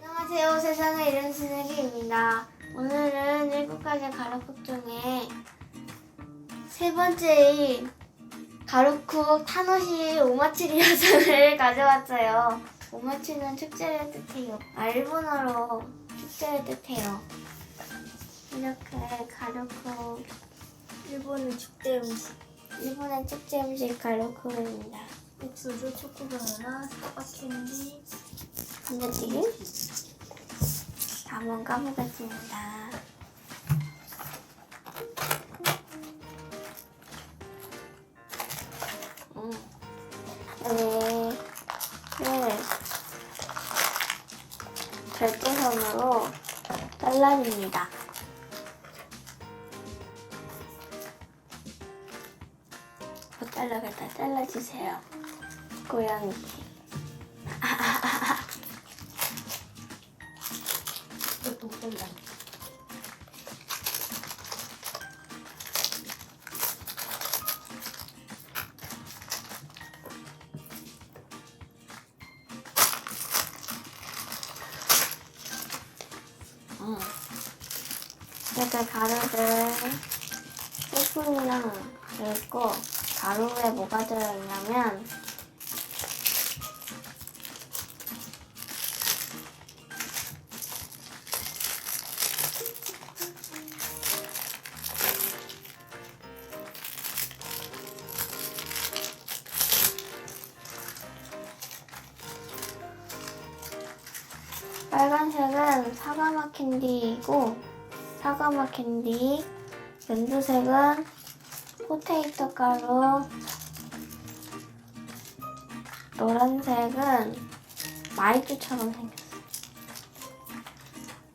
안녕하세요. 세상의 이름 스네기입니다. 오늘은 일곱 가지 가루국 중에 세 번째인 가루국 타노시 오마치리 영상을 가져왔어요. 오마치는 축제를 뜻해요. 아, 일본어로 축제를 뜻해요. 이렇게 가루국, 일본의 축제 음식 일본의 축제 음식 가루국입니다. 옥수수, 초코바나나, 사과 캔디 감자튀김? 한번 까보겠습니다. 음. 여기 네. 절대선으로 잘라줍니다. 잘라주세요. 고양이. 이것도 못 된다 음. 이렇게 가루를 소금이랑 그리고 가루에 뭐가 들어있냐면 빨간색은 사과맛 캔디이고 사과맛 캔디 연두색은 포테이토 가루 노란색은 마이쮸처럼 생겼어요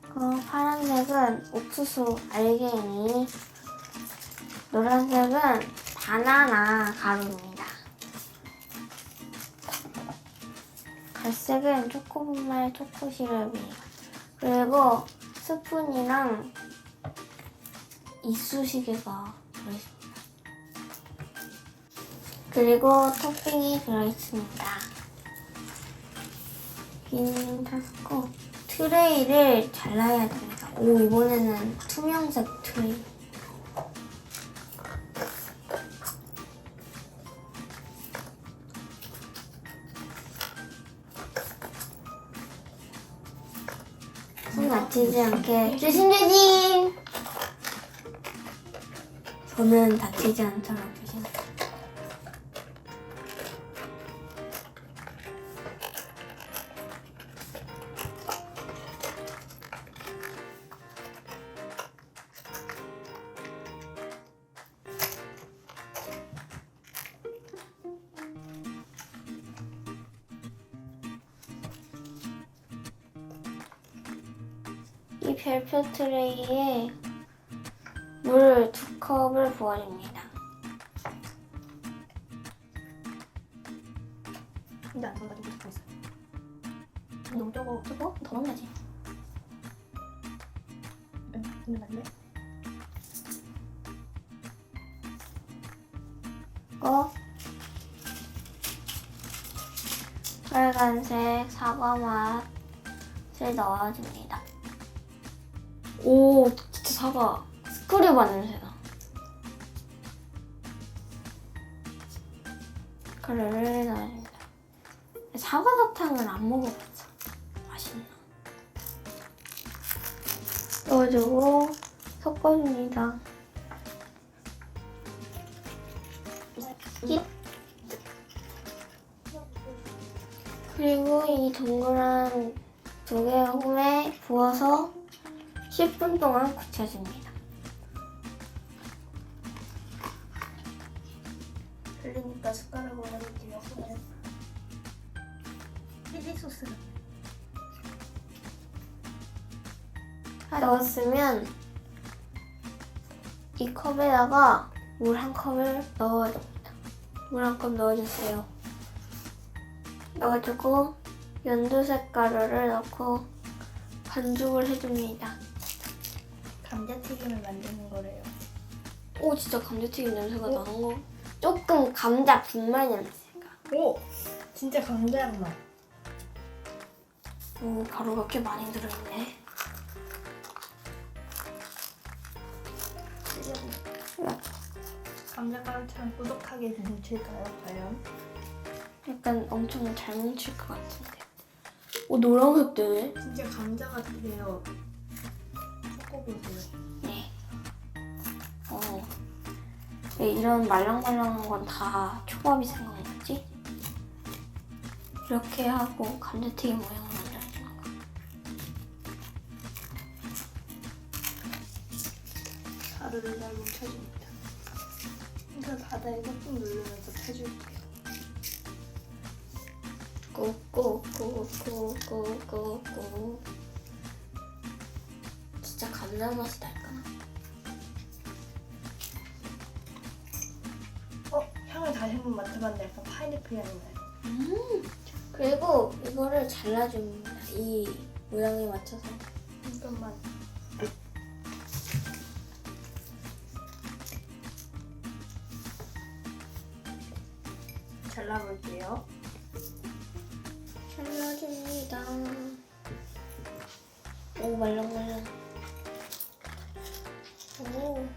그 파란색은 옥수수 알갱이 노란색은 바나나 가루입니다 갈색은 초코분말 초코 시럽이에요. 그리고 스푼이랑 이쑤시개가 들어있습니다. 그리고 토핑이 들어있습니다. 빈 타스코 트레이를 잘라야 됩니다. 오 이번에는 투명색 트레이. 손 다치지 않게 조심조심. 손은 다치지 않도록 조심. 트레이에 물두 컵을 부어줍니다. 근데 안 담가지고 싶어 있어 너무 뜨거워. 뜨거워? 더 넣어야지. 응 근데 맞네 고 빨간색 사과 맛을 넣어줍니다. 오, 진짜 사과 스크류바 냄새다. 넣어줍니다. 사과 사탕을 안 먹어봤어. 맛있나? 넣어주고 섞어줍니다. 이- 그리고 이 동그란 두 개의 홈에 부어서 10분 동안 굳혀줍니다. 흘리니까 숟가락으로 해볼게요 치즈 소스는 다 넣었으면 이 컵에다가 물 한 컵을 넣어줍니다. 물 한 컵 넣어주세요. 넣어주고 연두색 가루를 넣고 반죽을 해줍니다. 감자튀김을 만드는 거래요. 오 진짜 감자튀김 냄새가 나는 거. 조금 감자 분말 냄새가. 오! 진짜 감자향 맛. 오 가루가 꽤 많이 들어있네. 감자가루처럼 꾸덕하게 뭉칠까요, 과연? 약간 엄청 잘 뭉칠 것 같은데. 오 노란색 되네. 진짜 감자 같아요. 초코보세요. 네. 어. 왜 이런 말랑말랑한 건 다 초밥이 생각났지? 이렇게 하고 감자튀김 모양을 만들어주는 거. 가루를 잘 뭉쳐줍니다. 이걸 바다에 꾹꾹 누르면서 펴줄게요. 진짜 감자 맛이 날까? 어? 향을 다시 한번 맡아봤는데 약간 파인애플 향이 나요. 음. 그리고 이거를 잘라줍니다. 이 모양에 맞춰서. 잠깐만. 잘라볼게요. 잘라줍니다. 오 말랑말랑. 오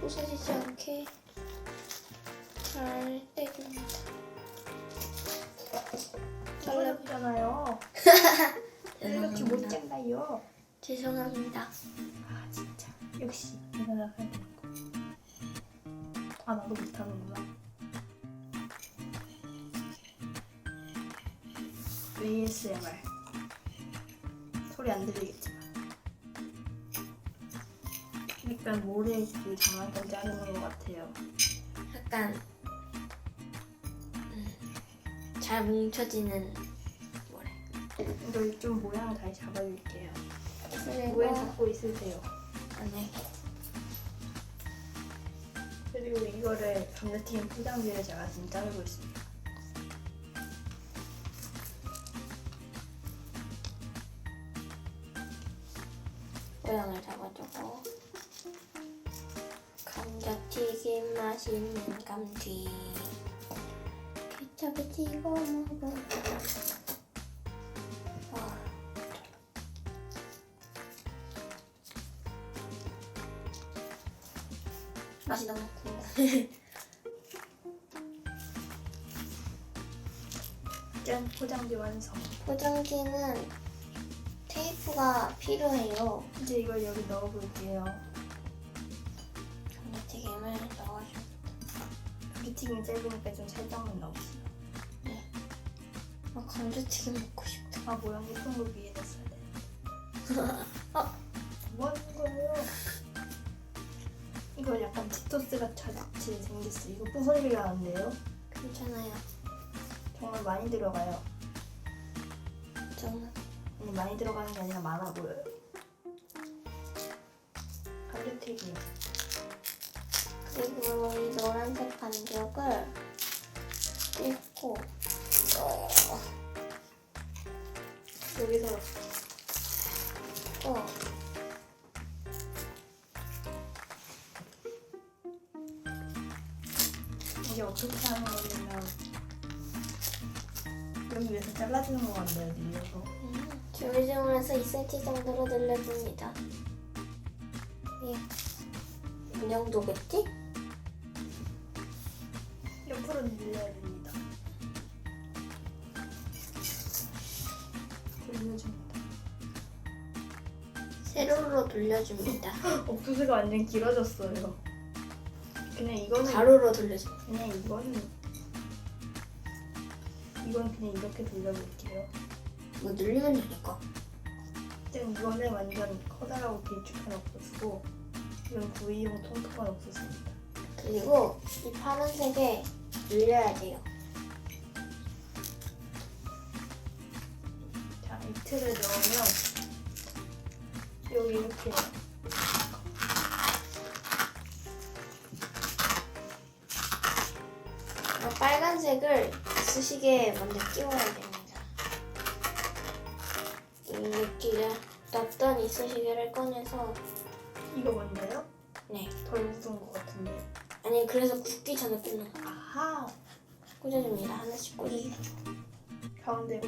부서지지 않게 잘 떼줍니다. 잘라 잘라잖아요. 이렇게 못. 잘라요. 죄송합니다. 아 진짜 역시 내가 나가야 되는 거. 아 나도 못하는구나. ASMR 소리 안 들리겠지만 약간 모래끼 장난감 자르는 것 같아요. 약간 음, 잘 뭉쳐지는 뭐래. 이걸 좀 모양을 다시 잡아줄게요. 모양 잡고 있으세요. 안에 그리고 이거를 감자튀김 포장지를 제가 지금 자르고 있습니다. 맛있는 감튀 케첩에 찍어 먹어 아. 맛이 너무 궁금해 짠 포장지 완성. 포장지는 테이프가 필요해요 이제 이걸 여기 넣어볼게요. 튀김이 짧으니까 좀 살짝만 넣읍시다. 아, 감자튀김 먹고 싶다 아 모양 예쁜 걸 위에다 써야 돼. 아, 뭐 하는 거예요? 이거 약간 치토스 같이 생겼어. 이거 부서지가 않는데요? 괜찮아요 정말 많이 들어가요. 저는 아니 많이 들어가는 게 아니라 많아 보여요. 감자튀김. 그리고 이 노란색 반죽을 뜯고 어, 여기서 어, 이게 어떻게 하는 거냐면 여기 위에서 잘라주는 거 같네요, 밀려서. 음, 조리종에서 2cm 정도로 늘려줍니다 예, 이 정도겠지? 옆으로 밀려야 됩니다. 돌려줍니다. 세로로 돌려줍니다 옥수수가 완전 길어졌어요. 그냥 이거는 가로로 돌려줍니다 그냥 이거는 이건 그냥 이렇게 돌려볼게요. 뭐 늘리면 되니까 일단 이거는 완전 커다랗고 길쭉한 옥수수고 이건 구이용 통통한 옥수수입니다. 그리고 이 파란색에 늘려야 돼요 자, 이 틀을 넣으면 여기 이렇게 이 빨간색을 수식에 먼저 끼워야 됩니다 이 끼를 놨던 이쑤시개를 꺼내서 이거 뭔데요? 네덜 묻은 것 같은데. 아니 그래서 굽기 전에 굽는 거 아하. 꽂아줍니다 하나씩 꽂아주죠 가운데로.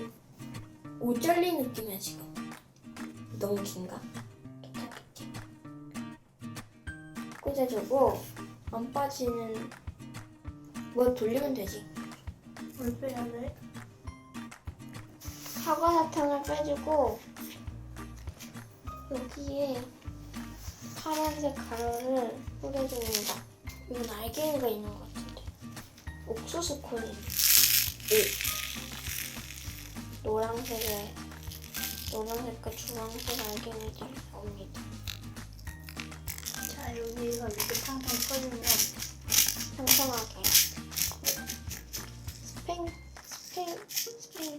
오절리 느낌이야 지금 너무 긴가? 꽂아주고 안 빠지는 뭐 돌리면 되지 물 빼야 돼. 사과 사탕을 빼주고 여기에 파란색 가루를 뿌려줍니다. 이건 알갱이가 있는 것 같은데 옥수수 콘이 오 노란색에 노란색과 주황색 알갱이들 옵니다. 자, 여기에서 이렇게 팡팡 터지면 평평하게 스팽 스팽 스팽 스팽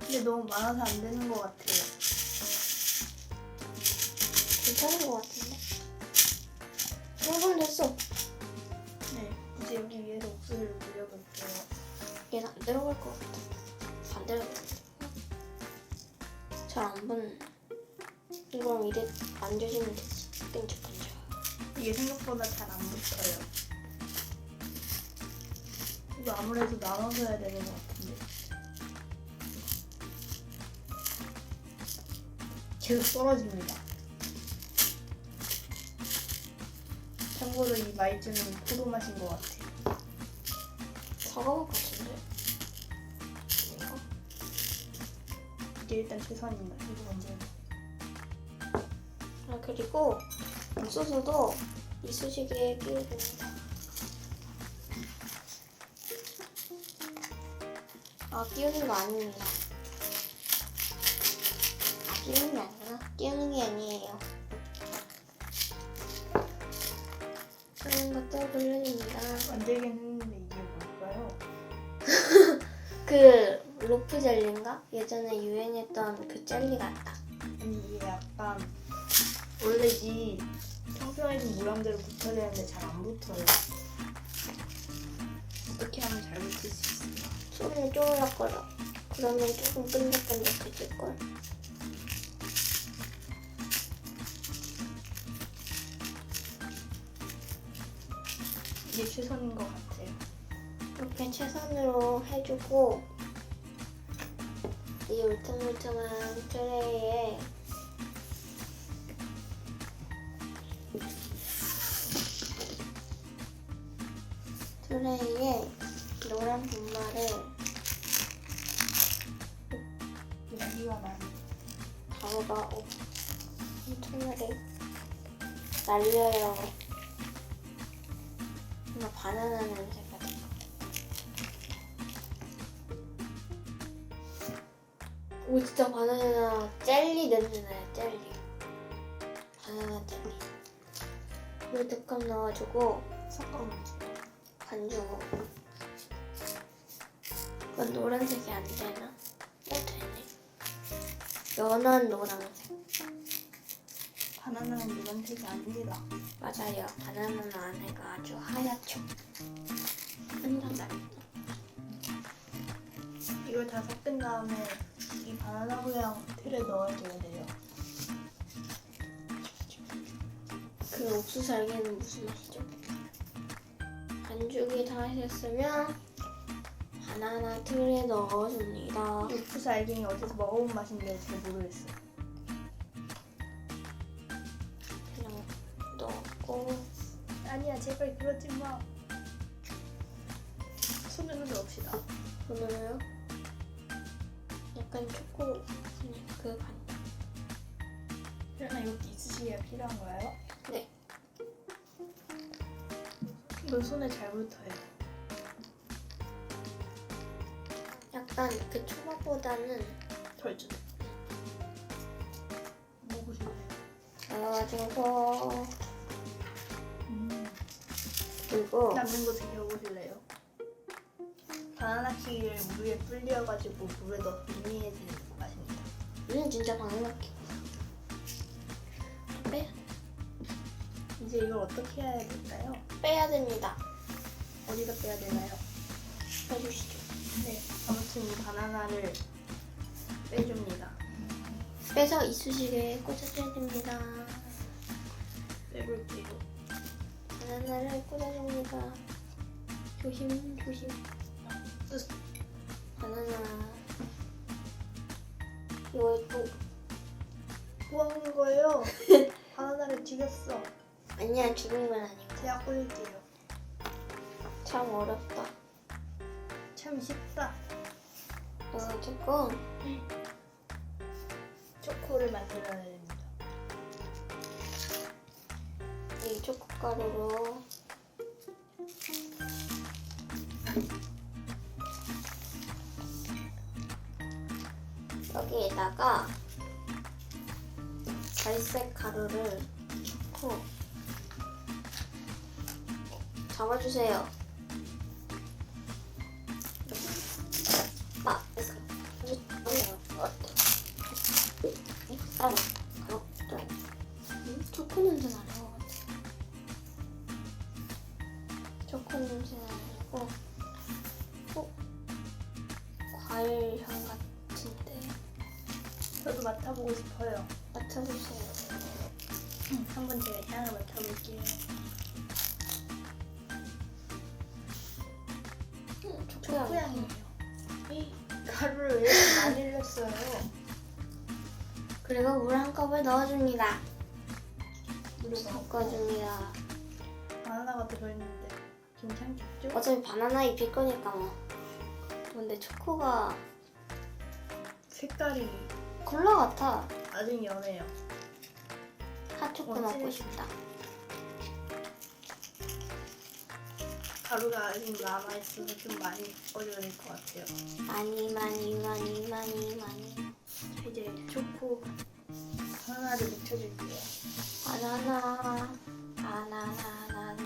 근데 너무 많아서 안 되는 것 같아요. 괜찮은 것 같은데 이 정도면 됐어. 네. 이제 여기 위에서 옥수수를 올려볼게요. 얘는 안 들어갈 것 같아. 반대로 잘안 붙네. 이걸 이래 만져주면 되지. 끈적끈적. 이게 생각보다 잘 안 붙어요. 이거 아무래도 나눠서 해야 되는 것 같은데. 계속 떨어집니다. 참고로 이 마이쮸는 포도 맛인 것 같아요. 사과맛 같은데? 이거? 이게 일단 최선입니다. 이거 먼저. 아, 그리고 옥수수도 이쑤시개에 끼워줍니다. 아, 끼우는 거 아닙니다. 아, 끼우는 게 아니구나. 끼우는 게 아니에요. 그 로프 젤리인가? 예전에 유행했던 그 젤리 같다. 아니 이게 약간 원래 이 평평해진 모양대로 붙어야 되는데 잘 안 붙어요. 어떻게 하면 잘 붙을 수 있어요? 손을 쪼물락거려. 그러면 조금 끈적끈적해질걸? 이게 최선인 것 같아요. 이렇게 최선으로 해주고 이 울퉁불퉁한 트레이에 트레이에 노란 분말을 여기가 많이 가루가 엄청나게 날려요. 뭔가 바나나 냄새 오 진짜 바나나 젤리 냄새 나요 젤리. 바나나 젤리. 물두컵 넣어주고 섞어놓은 반죽. 이건 노란색이 안 되나? 어 되네. 연한 노란색. 바나나는 노란색이 아닙니다. 맞아요. 바나나는 안에가 아주 하얗죠. 이걸 다 섞은 다음에 이 바나나 모양 틀에 넣어줘야 돼요. 그 옥수수 알갱이는 무슨 맛이죠? 반죽이 다 하셨으면 바나나 틀에 넣어줍니다. 옥수수 알갱이 어디서 먹어본 맛인데 잘 모르겠어요. 그냥 넣고 아니야 제발 그러지 마. 손으로 넣읍시다. 오늘요 약간 초코 그 반. 그러나 여기 이쑤시개가 필요한가요? 네. 이건 손에 잘 붙어요. 약간 그 초밥보다는 덜 주네. 먹으실래요? 넣어가지고 음. 그리고 남는 거 드셔보실래요? 바나나 키를 물에 불려가지고 물에 넣어 빙의해지는 맛입니다. 음 진짜 방울케 빼 이제 이걸 어떻게 해야 될까요? 빼야 됩니다. 어디다 빼야 되나요? 빼주시죠. 네. 아무튼 이 바나나를 빼줍니다. 빼서 이쑤시개에 꽂아줘야 됩니다. 빼볼게요. 바나나를 꽂아줍니다. 조심 조심. 으. 바나나. 이거 또 뭐 하는 거예요? 바나나를 죽였어. 아니야 죽은 건 아니고 제가 꽂을게요. 참 어렵다. 참 쉽다. 어 조금 초코를 만들어야 됩니다. 이 초코가루로 여기에다가 갈색 가루를 넣고 잡아주세요. 컵을 넣어줍니다. 물을 섞어줍니다. 바나나가 들어있는데 괜찮겠죠? 어차피 바나나 잎일 거니까 뭐. 근데 초코가 색깔이 콜라 같아. 아주 연해요. 핫초코 어, 먹고. 싶다. 가루가 아직 남아있어서 좀 많이 될것 같아요. 많이 많이 많이 많이 많이. 자, 이제 초코 바나나를 묻혀줄게요. 바나나 바나나나나나나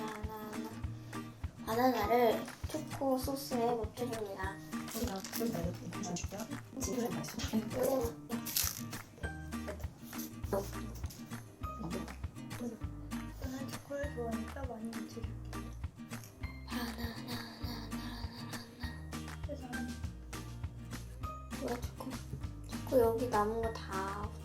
바나나를 초코 소스에 묻혀줍니다. 저는 초코를 좋아하니까 많이 묻혀줄게요. 바나나나나나나 세상에. 뭐야 초코 초코 여기 남은 거 다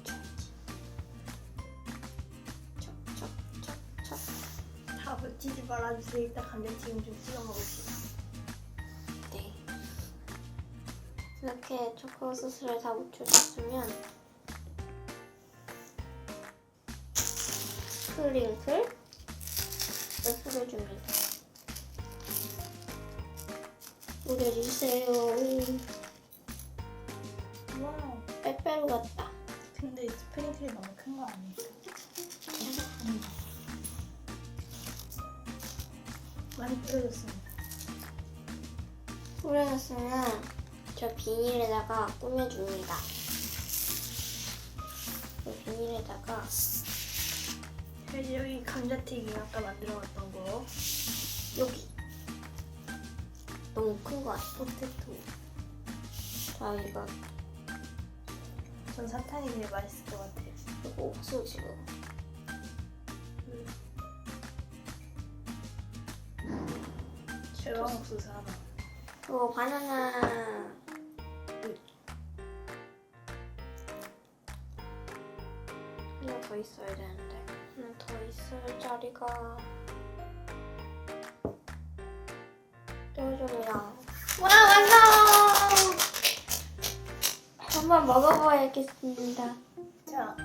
다 묻히지 말아주세요. 일단 감자튀김 좀 찍어 먹읍시다. 네. 이렇게 초코 소스를 다 묻혀줬으면 스프링클 소스를 줍니다. 뿌려주세요. 와, 빼빼로 같다. 근데 스프링클이 너무 큰 거 아니에요? 많이 뿌려줬습니다. 뿌려줬으면 저 비닐에다가 꾸며줍니다. 이 비닐에다가 이제 여기 감자튀김 아까 만들어놨던 거 여기 너무 큰 거 같아. 포테토. 자 이거 전 사탕이 제일 맛있을 것 같아요. 이거 옥수 지 대왕 옥수수 하나. 이거 바나나 하나 더 있어야 되는데 하나 더 있을 자리가 떼어줍니다 와 완성 한번 먹어봐야겠습니다 자,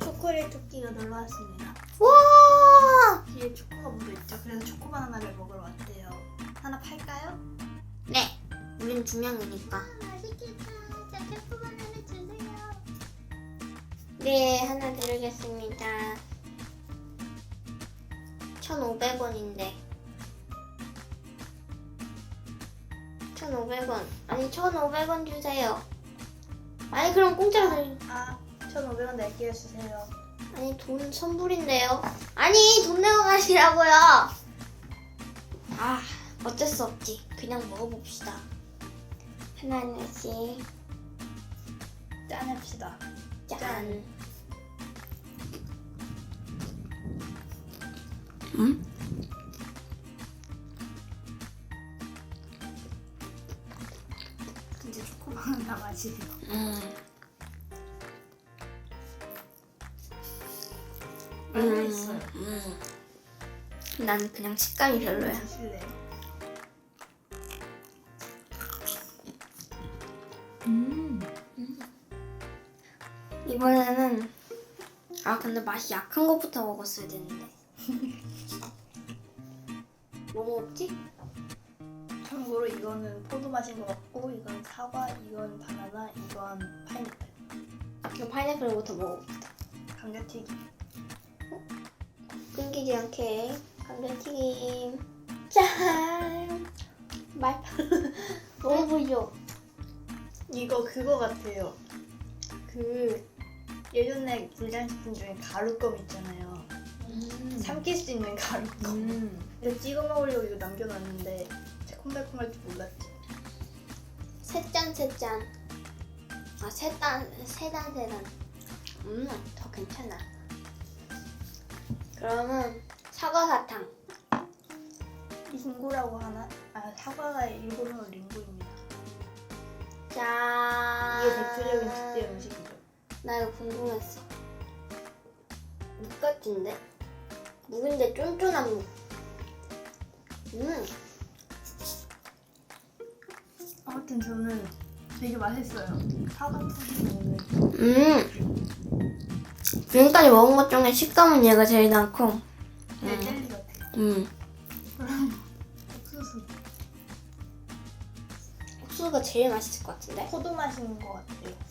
초콜릿 토끼가 놀러 왔습니다. 와 뒤에 초코가 묻어있죠. 그래서 초코 바나나를 먹으러 왔대요. 하나 팔까요? 네, 우린 두 명이니까. 맛있겠다. 자, 초코 바나나 주세요. 네, 하나 드리겠습니다. 1,500원인데. 1,500원. 아니, 1,500원 주세요. 아니, 그럼 공짜로 드리 아, 1,500원 낼게요. 주세요. 아니, 돈 선불인데요. 아니, 돈 내고 가시라고요. 아, 어쩔 수 없지. 그냥 먹어봅시다. 하나씩 짠 합시다. 짠. 짠. 응? 근데 초코만 나 맛있어. 음. 맛있어요. 음. 난 그냥 식감이 별로야. 드실래요? 아 근데 맛이 약한 것부터 먹었어야 되는데. 뭐 먹지? 참고로 이거는 포도 맛인 것 같고 이건 사과, 이건 바나나, 이건 파인애플. 이거 파인애플부터 먹어봅시다. 감자튀김. 끊기지 않게 감자튀김 짠! 맛 먹어보죠. 이거 그거 같아요. 그 예전에 불량식품 중에 가루껌 있잖아요. 음. 삼킬 수 있는 가루껌. 음. 이거 찍어 먹으려고 이거 남겨놨는데 새콤달콤할 줄 몰랐지. 세짠 세짠. 아 세단 세단 세단. 음더 괜찮아. 그러면 사과 사탕. 링고라고 하나? 아 사과가 일본어로 링고입니다. 짠. 이게 대표적인 국제 음식이죠. 나 이거 궁금했어. 묵 같은데? 묵인데 쫀쫀한 묵. 음, 아무튼 저는 되게 맛있어요. 사과 푸딩 오늘 음. 지금까지 먹은 것 중에 식감은 얘가 제일 많고, 네, 젤리 같아요. 음. 옥수수 옥수수가 제일 맛있을 것 같은데? 포도 맛인 것 같아요.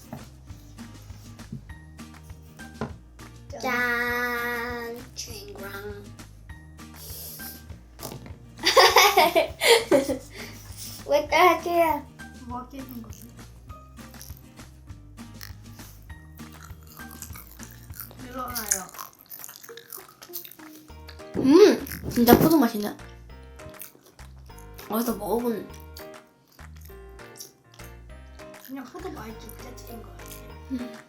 짠. 짠! 주인공. 왜 따라줘요? 뭐 깨진 거지? 일어나요. 음! 진짜 포도 맛이네. 어디서 먹어본 그냥 포도 좀 깨진. 자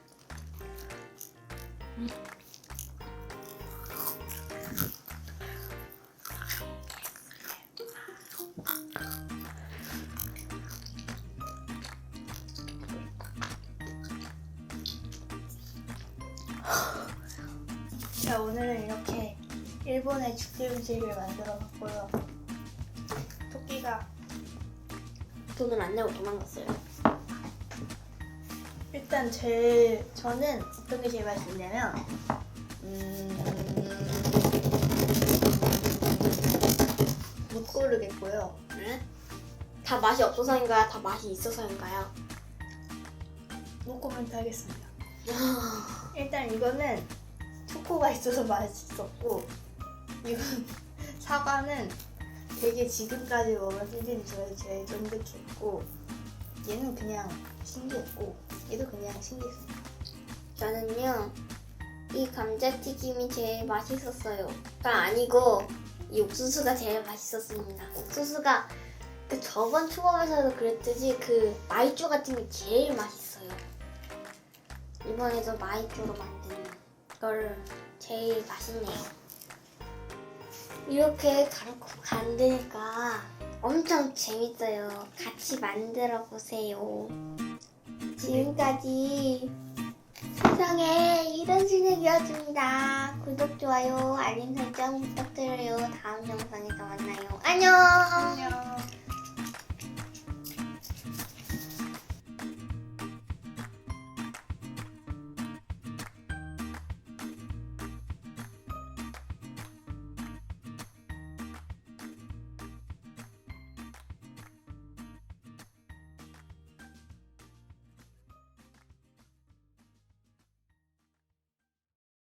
저는 어떤 게 제일 맛있냐면 음, 못 고르겠고요. 네? 다 맛이 없어서인가요? 다 맛이 있어서인가요? 못 코멘트 하겠습니다. 일단 이거는 초코가 있어서 맛있었고 이건 사과는 되게 지금까지 먹은 시즌 중에서 제일 쫀득했고 얘는 그냥 신기했고 얘도 그냥 신기했습니다. 저는요 이 감자튀김이 제일 맛있었어요. 가 아니고 이 옥수수가 제일 맛있었습니다. 옥수수가 그 저번 초밥에서도 그랬듯이 그 마이쮸 같은 게 제일 맛있어요. 이번에도 마이쮸로 만든 걸 제일 맛있네요. 이렇게 가르고 만드니까 엄청 재밌어요. 같이 만들어 보세요. 지금까지 세상에 이런 신에이었습니다 구독, 좋아요, 알림 설정 부탁드려요. 다음 영상에서 만나요. 안녕! 안녕.